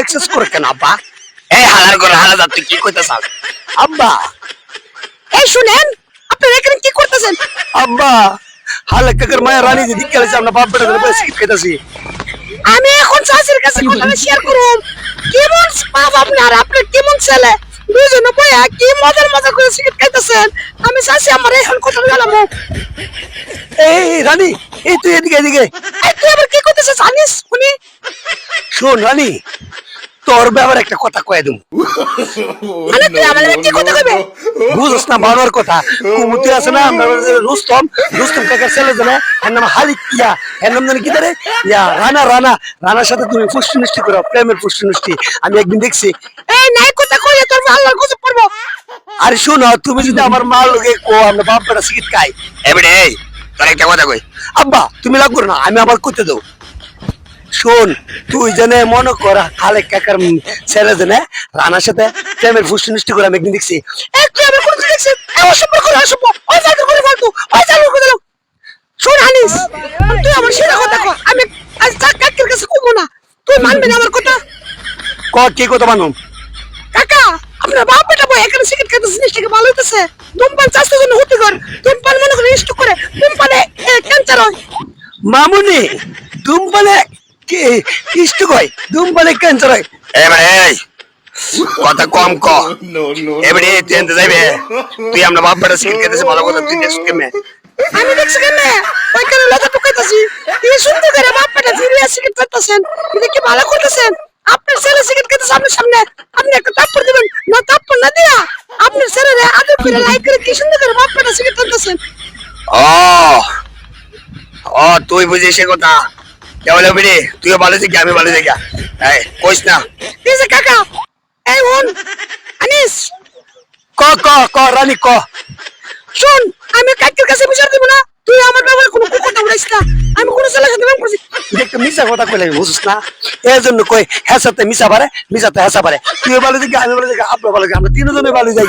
Access করে কেন আব্বা? এই হালার করে হালা তুই কি কইতাছ? আব্বা। এই শুনেন আপনারা এখানে কি করতেছেন? আব্বা হালে কাকার মায়া রানী দিদি খেলেছে আমরা বাপ বেটা ধরে সিগারেট খাইতাছি। আমি এখন চাষির কাছে কথাটা শেয়ার করুম। কেমন বাপ আপনার? আপনার কেমন ছেলে? দুজনে বইয়া কি মজার মজা করে সিগারেট খাইতেছেন? আমি চাষি আমার এখন কথা গেলাম এই রানী এই তুই এদিকে এদিকে। তুই আবার কি করতেছিস জানিস? শুনি। শোন রানী তোর ব্যাপারে একটা কথা কয়ে দেবো তুই আমার কি কথা কইবে? বুঝছ না বাবার কথা। কুমুতি আছে না আমরা রুস্তম রুস্তম কাকার ছেলে জানে এর নাম হালিক ইয়া। এর নাম জানি কি ধরে ইয়া রানা রানা। রানার সাথে তুমি পুষ্টি মিষ্টি করো প্রেমের পুষ্টি মিষ্টি আমি একদিন দেখছি। এই নাই কথা কইলে তোর আল্লাহর কাছে পড়ব। আরে শোনো তুমি যদি আমার মা লোকে কো আমরা বাপ বেটা সিকিট খাই এবারে তোর একটা কথা কই। আব্বা তুমি লাভ করো না আমি আবার করতে দেবো। শোন তুই জানে মনে কর খালেক কাকার ছেলে জানে রানার সাথে প্রেমের পুষ্টি মিষ্টি করে আমি একদিন দেখছি। আমার কোনো দেখছিস? এই অসভ্য করে অসভ্য। ওই চালু করে ফালতু ওই চালু করে দাও শোন আনিস তুই আমার কথা আমি আজ কাকের কাছে কমবো না। তুই মানবি না আমার কথা? ক কি কথা মানুম কাকা আপনার বাপ বেটা বই এখানে সিগারেট খাইতে জিনিসটাকে ভালো হইতেছে? ধূমপান চাষের জন্য হতে কর ধূমপান মনে করে স্টক করে। ধূমপানে ক্যান্সার হয়। মামুনি ধূমপানে কি? ইষ্ট কয় ধূমপানে ক্যান্সার হয়। এবারে এই কথা কম ক। এবারে তুই এনতে যাইবে। তুই আমরা বাপ বেটা সিগারেট খেতেছি ভালো কথা তুই দেখছিস কেমনে? আমি দেখছি কেন ওইখানে লতা টুকাইতেছি? কি সুন্দর করে বাপ বেটা ফিরিয়ে সিগারেট খাইতেছেন এটা কি ভালো করতেছেন? আপনার ছেলে সিগারেট খাইতেছে আপনার সামনে। আপনি একটা তাপ্পর দিবেন। না তাপ্পর না দিয়া আপনার ছেলে আদর করে লাইক করে কি সুন্দর করে বাপ বেটা সিগারেট খাইতেছেন ও ও তুই বুঝিস সে কথা। তাহলে বিড়ি? তুইও ভালো থেকে আমি ভালো থেকে এই কইস না। এই কাকা এই হন আনিস। ক ক ক রানী ক। শোন আমি কাকের কাছে বিচার দিব না। তুই আমার ব্যাপারে কোনো কথা উড়াইস না। আমি কোনো ছেলের সাথে প্রেম করছি। দেখতে মিশা কথা কইলে বুঝছিস না। এই জন্য কই হ্যাসাতে মিশা পারে মিশাতে হ্যাসা পারে। তুই ভালো দিকে আমি ভালো দিকে আপনার ভালো দিকে আমরা তিনজনে ভালো যাই